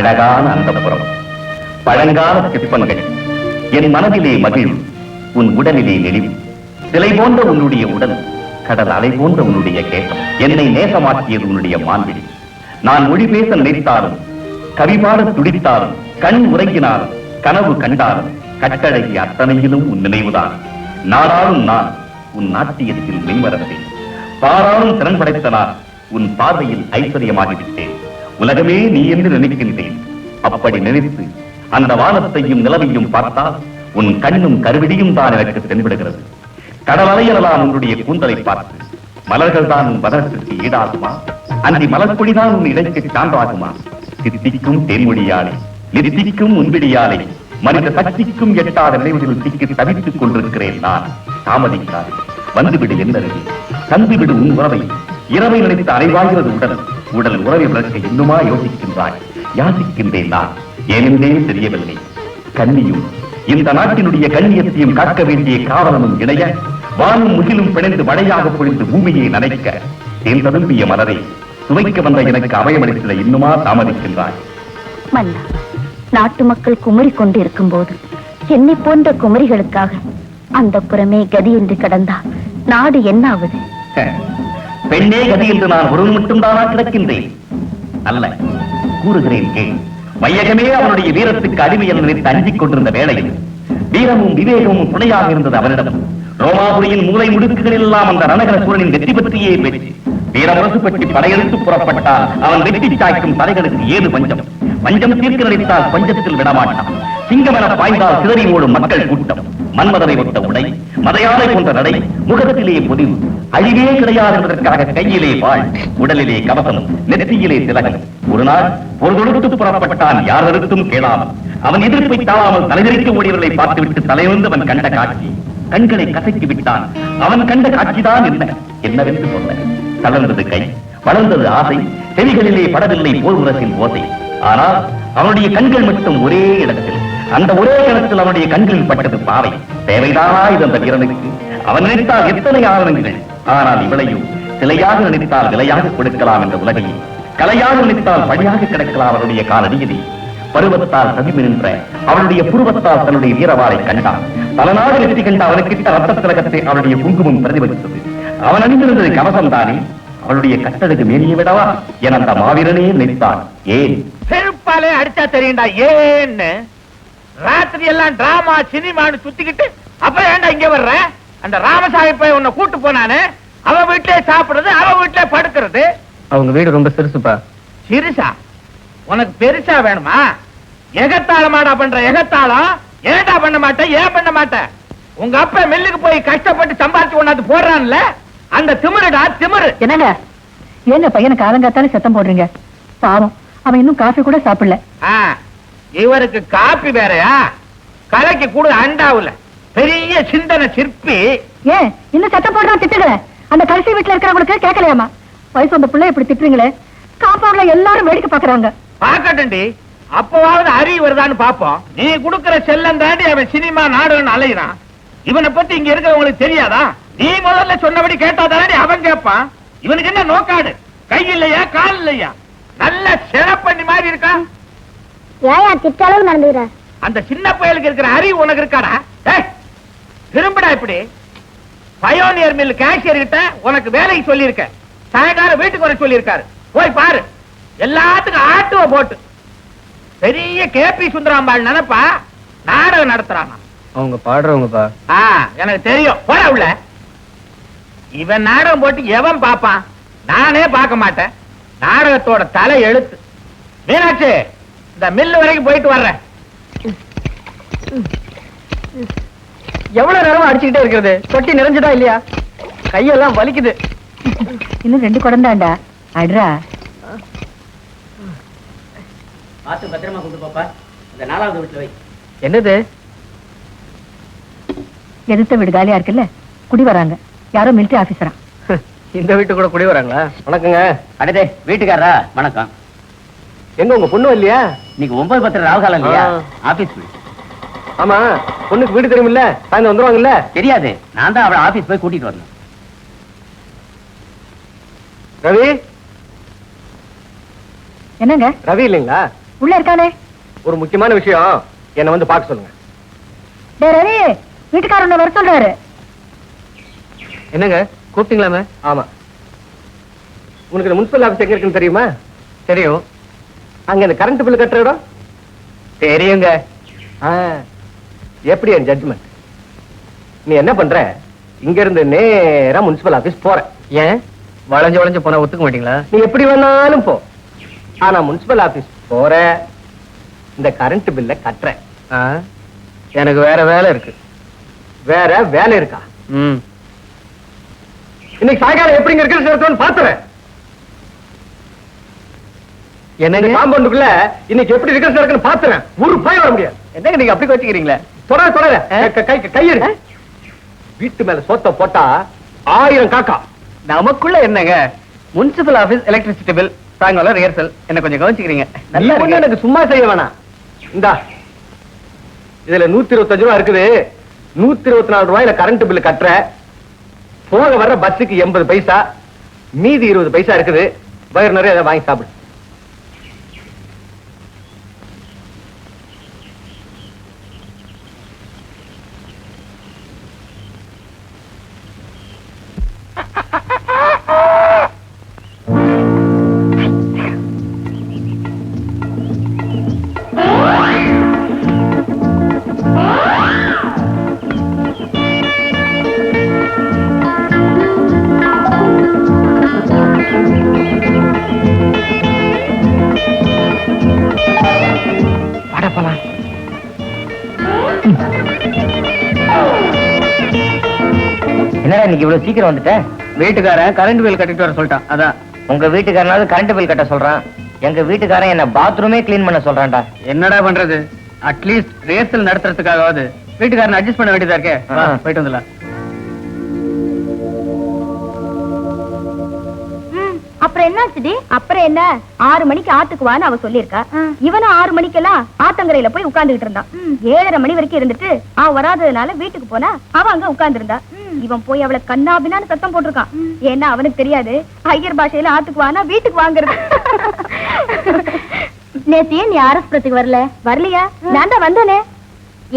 அழகான அந்தப்புறம் பழங்கால சிற்பங்கள் என் மனதிலே மகிழ்வு உன் உடலிலே நெளிவு சிலை போன்ற உன்னுடைய உடல் கடல் அலை போன்ற உன்னுடைய கேட்டம் என்னை நேசமாக்கியது உன்னுடைய மாண்பிடி நான் மொழி பேச நினைத்தாலும் கவிபாட துடித்தாலும் கண் உறங்கினாலும் கனவு கண்டாலும் கட்டழகி அத்தனையிலும் உன் நினைவுதான். நாடாளும் நான் உன் நாட்டியத்தில் மெய்மறந்தேன். பாராளும் திறன் படைத்த நான் உன் பார்வையில் ஐஸ்வர்யமாகிவிட்டேன். உலகமே நீ என்று நினைக்கின்றேன். அப்படி நினைத்து அந்த வானத்தையும் நிலவையும் பார்த்தால் உன் கண்ணும் கருவிடியும் தான் எனக்கு தென்படுகிறது. கடலலையெல்லாம் உன்னுடைய கூந்தலை பார்த்து மலர்கள் தான் உன் வதனத்திற்கு ஈடாகுமா? அன்றி மலர்கொடிதான் உன் இடைக்கு சான்றாகுமா? சித்திக்கும் தேன்மொழியாலே நிறுத்திக்கும் உன்பிடியாலே மனித சக்திக்கும் எட்டாத நினைவுகளில் சிக்கி தவித்துக் கொண்டிருக்கிறேன் நான். தாமதிக்காது வந்துவிடு என்னருகே தந்துவிடு உன் உறவை. இரவை நினைத்து அறைவாகிறது உடல் உடல் உறவை விளக்க இன்னுமா யோசிக்கின்றாய்? யாசிக்கின்றேன் நான் ஏனென்றே தெரியவில்லை. கண்ணியும் இந்த நாட்டினுடைய கண்ணியத்தையும் காக்க வேண்டிய காவலனும் இணைய வானும் முகிலும் பிணைந்து மழையாக பொழிந்து பூமியை நனைக்க தேன் ததும்பிய மலரை சுவைக்க வந்த எனக்கு அபயமளித்ததை இன்னுமா தாமதிக்கின்றாய். மன்னா நாட்டு மக்கள் குமரி கொண்டு இருக்கும் போது என்னை போன்ற குமரிகளுக்காக அந்த புறமே கதி என்று கடந்தா நாடு என்ன ஆவது பெண்ணே கதி என்று நான் ஒருவன் மட்டும்தானா கிடக்கின்றேன்? அல்ல கூறுகிறேன் கேள். வையகமே அவனுடைய வீரத்துக்கு அடிமை என நினைத்து அஞ்சிக் கொண்டிருந்த வேளையில் வீரமும் விவேகமும் துணையாக இருந்தது அவனிடம். ரோமாபுரியின் மூலை முடுக்குகளில் எல்லாம் அந்த ரணகர சூரனின் வெற்றி பற்றியே பேச்சு. வீரமரசு பற்றி படையெடுத்து புறப்பட்டால் அவன் வெட்டி சாய்க்கும் தலைகளுக்கு ஏது பஞ்சம்? பஞ்சம் தீர்க்க நினைத்தால் பஞ்சத்தில் விடமாட்டான். சிங்கமென பாய்ந்தால் சிதறி ஓடும் மக்கள் கூட்டம். மன்மதனை ஒட்ட உடை மதையாலை போன்ற நடை முகத்திலே பொதிவு அழிவே கிடையாது என்பதற்காக கையிலே வாழ் உடலிலே கவசம் நெற்றியிலே திலகம். ஒரு நாள் ஒரு தொடுத்து புறப்பட்டான் யாரிடத்தும் கேளாமல். அவன் எதிர்ப்பை தாழாமல் தலைவிரிக்க ஓடியவர்களை பார்த்துவிட்டு தலைவந்து அவன் கண்ட காட்சி. கண்களை கசக்கி விட்டான். அவன் கண்ட காட்சிதான் என்ன? என்னவென்று சொல்ல. தளர்ந்தது கை வளர்ந்தது ஆசை செவிகளிலே படவில்லை போர் உரசின் ஓசை. ஆனால் அவனுடைய கண்கள் மட்டும் ஒரே இடத்தில் அந்த ஒரே இடத்தில் அவனுடைய கண்களில் பட்டது பாவை. தேவைதானா இது அந்த வீரனுக்கு அவன் நினைத்தால் எத்தனை ஆவணங்கள் ஆனால் இவளையும் சிலையாக நினைத்தால் விலையாக கொடுக்கலாம் என்ற உலகையை. கலையாக நினைத்தால் வழியாக கிடக்கலாம் அவருடைய காலடியிலே. பருவத்தால் சதிமி நின்ற அவனுடைய புருவத்தால் தன்னுடைய வீரவாளை கண்டான். பல நாடு வெற்றி கண்ட அவனுக்கிட்ட ரத்த திலகத்தை அவனுடைய குங்குமம் பிரதிபலித்தது. அவன் அணிந்திருந்தது கவசம் தானே? அவளுடைய கட்டழகு மேலியே விடவா? என அந்த மாவீரனே நினைத்தான். ஏன்? செருப்பாலே அடிச்சா தெரியும்டா ஏன்னு? ராத்திரி எல்லாம் டிராமா சினிமான்னு சுத்திக்கிட்டு அப்புறம் ஏன்டா இங்க வர்ற? அந்த ராமசாமி போய் உன்னை கூட்டு போனானே? அவ வீட்டிலே சாப்பிடுறது அவ வீட்டிலே படுக்கிறது. அவங்க வீடு ரொம்ப சிறுசுப்பா. சிறுசா? உனக்கு பெருசா வேணுமா? எகத்தாளமாடா பண்ற எகத்தாளம்? ஏன்டா பண்ண மாட்டேன் ஏன் பண்ண மாட்டேன் உங்க அப்பா மில்லுக்கு போய் கஷ்டப்பட்டு சம்பாதிச்சு கொண்டாந்து போடுறான்ல? அந்த திமிருடா திமிரு. என்னங்க? ஏங்க பையனுக்கு ஆலங்காத்தாலே சத்தம் போடுறீங்க? பாவம். அவன் இன்னும் காஃபி கூட சாப்பிடல. ஆ, இவருக்கு காப்பி வேறயா? கலைக்கு கூட அண்டாவுல. பெரிய சிந்தனை சிற்பி. ஏன் இன்னும் சத்தம் போடுறான் திட்டுங்களே அந்த கடைசி வீட்டுல இருக்கிறவங்களுக்கு கேட்கலையாமா வயசு வந்த பிள்ளை இப்படி திட்டுறீங்களே. காம்பவுண்ட்ல எல்லாரும் வேடிக்கை பாக்குறாங்க பாக்கட்டும்டி அப்பவாவது அறிவு வருதான்னு பாப்போம் நீ குடுக்கிற செல்லம் தாண்டி அவன் சினிமா நாடகம் அலையிறான். இவனை பத்தி இங்க இருக்கிறவங்களுக்கு தெரியாதா? நீ முதல்ல சொன்னபடி கேட்டா தானே அவன் கேட்பான் இவனுக்கு என்ன நோக்காடு? கை இல்லையா கால் இல்லையா? நல்ல சிறப்பண்ணி மாதிரி இருக்கா? ஏன் திட்டாலும் நடந்துகிற அந்த சின்ன பயலுக்கு இருக்கிற அறிவு உனக்கு இருக்காடா? திரும்படா இப்படி. பயோனியர் மில் கேஷியர் கிட்ட உனக்கு வேலைக்கு சொல்லியிருக்க. சாயங்காலம் வீட்டுக்கு வர சொல்லியிருக்காரு. போய் பாரு. எல்லாத்துக்கும் ஆட்டுவ போட்டு. பெரிய கேபி சுந்தராம்பாள் நினைப்பா நாடகம் நடத்துறானா? அவங்க பாடுறவங்கப்பா. ஆ எனக்கு தெரியும். போட உள்ள. இவன் நாடகம் போட்டு எவன் பாப்பான் நானே பார்க்க மாட்டேன். நாடகத்தோட தலை எழுத்து. மீனாட்சி இந்த மில்லு வரைக்கும் போயிட்டு வர்றேன். எவ்வளவு நேரமா அடிச்சுக்கிட்டே இருக்கிறது? தொட்டி நிறைஞ்சதா இல்லையா? கையெல்லாம் வலிக்குது. இன்னும் ரெண்டு குழந்தாண்டா அட்ரா. பார்த்து பத்திரமா கொண்டு போப்பா இந்த நாலாவது வீட்டுல வை. என்னது? எதிர்த்த வீடு காலியா இருக்குல்ல? குடி வராங்க. யாரோ மிலிட்டரி ஆபீசரா இந்த வீட்டு கூட குடி வராங்களா? வணக்கங்க. அடடே வீட்டுக்காரரா? வணக்கம். எங்க உங்க பொண்ணு இல்லையா இன்னைக்கு ஒன்பது பத்து ராவுகாலம் இல்லையா. ஆபீஸ் வீடு. ஆமா பொண்ணுக்கு வீடு தெரியுமில்ல? சாயந்தரம் வந்துருவாங்கல்ல? தெரியாது. நான் தான் அவளை ஆபீஸ் போய் கூட்டிட்டு வரணும். ரவி? என்னங்க? ரவி இல்லைங்களா? உள்ள இருக்கானே ஒரு முக்கியமான விஷயம். என்ன வந்து பார்க்க சொல்லுங்க. டேய் ரவி! வீட்டுக்காரர் உன்னை வர சொல்றாரு. என்னங்க? கூப்பிட்டீங்களாமே? ஆமா. உனக்கு இந்த முனிசிபல் ஆபீஸ் எங்க இருக்குன்னு தெரியுமா? தெரியும். அங்க இந்த கரண்ட் பில் கட்டுற இடம்? தெரியுங்க. எப்படி என் ஜட்ஜ்மெண்ட் நீ என்ன பண்ற? இங்க இருந்து நேரா முனிசிபல் ஆபீஸ் போற ஏன்? வளைஞ்சு வளைஞ்சு போனா ஒத்துக்க மாட்டீங்களா? நீ எப்படி வேணாலும் போ. ஆனா முனிசிபல் ஆபீஸ் போற. இந்த கரண்ட் பில்ல கட்டுற எனக்கு வேற வேலை இருக்கு. வேற வேலை இருக்கா? இன்னைக்கு சாயங்காலம் எப்படிங்க இருக்கிறது பாத்துறேன் என்ன காம்பவுண்டுக்குள்ள இன்னைக்கு எப்படி இருக்கிறது இருக்குன்னு பாத்துறேன். ஒரு பயம் வர முடியாது. என்னங்க நீங்க அப்படி வச்சுக்கிறீங்களே தொட தொட. கை கையெடு. வீட்டு மேல சோத்த போட்டா ஆயிரம் காக்கா. நமக்குள்ள என்னங்க? முனிசிபல் ஆபீஸ் எலக்ட்ரிசிட்டி பில் சாயங்காலம் ரிஹர்சல் என்ன கொஞ்சம் கவனிச்சுக்கிறீங்க. நல்லா எனக்கு சும்மா செய்ய வேணாம். இந்தா. இதுல நூத்தி இருபத்தஞ்சு ரூபா இருக்குது. நூத்தி இருபத்தி நாலு ரூபாயில கரண்ட் பில் கட்டுற. போக வர்ற பஸ்ஸுக்கு எண்பது பைசா. மீதி இருபது பைசா இருக்குது. வயிறு நிறைய அதை வாங்கி சாப்பிடு. என்னடா இன்னைக்கு இவ்வளவு சீக்கிரம் வந்துட்ட? வீட்டுக்காரன் கரண்ட் பில் கட்டிட்டு வர சொல்லிட்டான். அதான். உங்க வீட்டுக்காரனாவது கரண்ட் பில் கட்ட சொல்றான். எங்க வீட்டுக்காரன் என்ன பாத்ரூமே க்ளீன் பண்ண சொல்றான்டா. என்னடா பண்றது? அட்லீஸ்ட் ரேசல் நடத்துறதுக்காகவாவது வீட்டுக்காரன் அட்ஜஸ்ட் பண்ண வேண்டியதா இருக்கே. போயிட்டு வந்துடலாம். அப்புறம் என்னாச்சுடி அப்புறம் என்ன? ஆறு மணிக்கு ஆத்துக்கு வான்னு அவ சொல்லியிருக்கா. இவனும் ஆறு மணிக்கெல்லாம் ஆத்தங்கரையில போய் உட்கார்ந்துகிட்டு இருந்தான். ஏழரை மணி வரைக்கும் இருந்துட்டு அவன் வராததுனால வீட்டுக்கு போனா அவ அங்க உட்கார்ந்து இருந்தா இவன் போய் அவளை கண்ணாபினான்னு சத்தம் போட்டிருக்கான். ஏன்னா அவனுக்கு தெரியாது. ஐயர் பாஷையில ஆத்துக்கு வானா வீட்டுக்கு வாங்குறது. நேத்தியே நீ ஆரஸ்புரத்துக்கு வரல? வரலையா? நான் தான் வந்தேனே.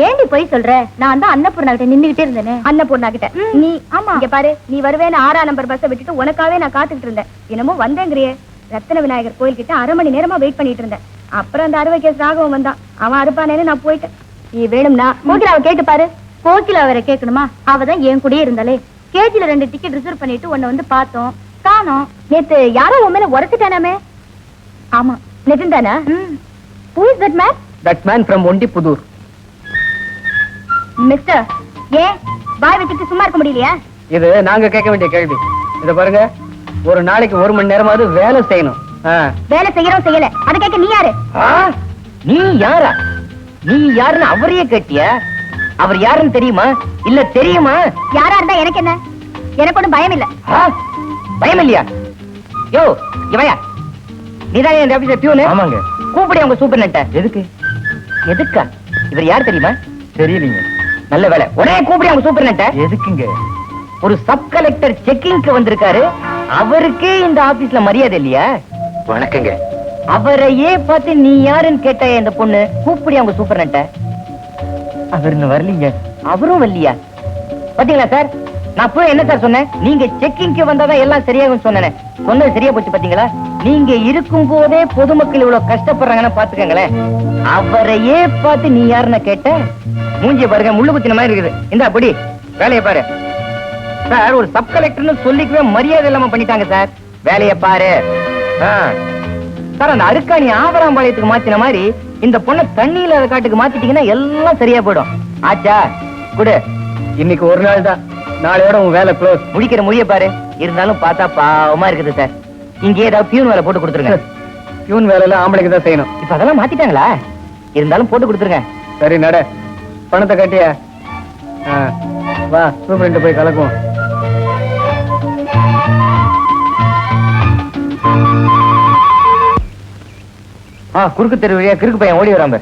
ஏண்டி போய் சொல்ற? நான் தான் அன்னபூர்ணா கிட்ட நின்னுகிட்டே இருந்தேனே. அன்னபூர்ணா கிட்ட நீ ஆமா. இங்க பாரு நீ வருவேன்னு ஆறாம் நம்பர் பஸ்ஸை விட்டுட்டு உனக்காவே நான் காத்துக்கிட்டு இருந்தேன். என்னமோ வந்தேங்கிறியே. ரத்தன விநாயகர் கோயில் கிட்ட அரை மணி நேரமா வெயிட் பண்ணிட்டு இருந்தேன். அப்புறம் அந்த அறுவை கேஸ் ராகவன் வந்தான். அவன் அறுப்பானேன்னு நான் போயிட்டேன். நீ வேணும்னா கோகிலாவை கேட்டு பாரு. கோகிலா வேற கேட்கணுமா? அவ தான் என் கூடயே இருந்தாலே கேஜில ரெண்டு டிக்கெட் ரிசர்வ் பண்ணிட்டு உன்னை வந்து பார்த்தோம். காணோம். நேத்து யாரோ உன் மேல உரைச்சிட்டானாமே ஆமா நிஜம் தானா who is that man that man from Ondipudur mister ஏன்? பாய் வச்சுட்டு சும்மா இருக்க முடியலையா? இது நாங்க கேட்க வேண்டிய கேள்வி. இத பாருங்க. ஒரு நாளைக்கு ஒரு மணி நேரமாவது வேலை செய்யணும். வேலை செய்யறோம் செய்யல. அதை கேட்க நீ யாரு? நீ யாரா? நீ யாருன்னு அவரையே கேட்டிய? அவர் யாருன்னு தெரியுமா? இல்ல தெரியுமா? யாரா இருந்தா எனக்கு என்ன? எனக்கு ஒண்ணும் பயம் இல்ல. பயம் இல்லையா? யோ இவையா? நீதான் இந்த ஆபீஸ்ல பியூனு ஆமாங்க. கூப்பிடு உங்க சூப்பர்னட்ட எதுக்கு? எதுக்கா? இவர் யார் தெரியுமா? தெரியலீங்க. நல்ல வேலை. உடனே கூப்பிடு அவங்க சூப்பர்னட்ட எதுக்குங்க? ஒரு சப் கலெக்டர் செக்கிங்க்கு வந்திருக்காரு. அவருக்கே இந்த ஆபீஸ்ல மரியாதை இல்லையா? வணக்கங்க. அவரையே பார்த்து நீ யாருன்னு கேட்ட இந்த பொண்ணு? கூப்பிடி அவங்க சூப்பர்னட்ட அவர் இன்னும் வரலீங்க. அவரும் வரலையா? பாத்தீங்களா சார்? நான் போய் என்ன சார் சொன்னேன்? நீங்க செக்கிங்க்கு வந்தாதான் எல்லாம் சரியாகும் சொன்னேன். சொன்னது சரியா போச்சு பாத்தீங்களா? நீங்க இருக்கும் போதே பொதுமக்கள் இவ்வளவு கஷ்டப்படுறாங்கன்னு பாத்துக்கங்களேன் அவரையே பார்த்து நீ யாருன்னு கேட்ட மூஞ்சிய பாருங்க முள்ளு குத்தின மாதிரி இருக்குது. இந்த அப்படி வேலையை பாரு. சார் ஒரு சப் கலெக்டர்னு சொல்லிக்கவே மரியாதை இல்லாம பண்ணிட்டாங்க சார். வேலையை பாரு. சார் அந்த அருக்காணி ஆவராம்பாளையத்துக்கு மாத்தின மாதிரி இந்த பொண்ணை தண்ணி இல்லாத காட்டுக்கு மாத்திட்டீங்கன்னா எல்லாம் சரியா போயிடும். ஆச்சா குடு. இன்னைக்கு ஒரு நாள் தான். நாளையோட உன் வேலை க்ளோஸ் முடிக்கிற முடிய பாரு. இருந்தாலும் பார்த்தா பாவமா இருக்குது சார் இங்க ஏதாவது பியூன் வேலை போட்டு கொடுத்துருங்க. பியூன் வேலையில ஆம்பளைக்கு தான் செய்யணும். இப்ப அதெல்லாம் மாத்திட்டாங்களா? இருந்தாலும் போட்டு கொடுத்துருங்க. சரி நட. பணத்தை கட்டிய? வா சூப்பரண்ட் போய் கலக்குவோம். குறுக்கு தெரு வழியா கிறுக்கு பையன் ஓடி வராம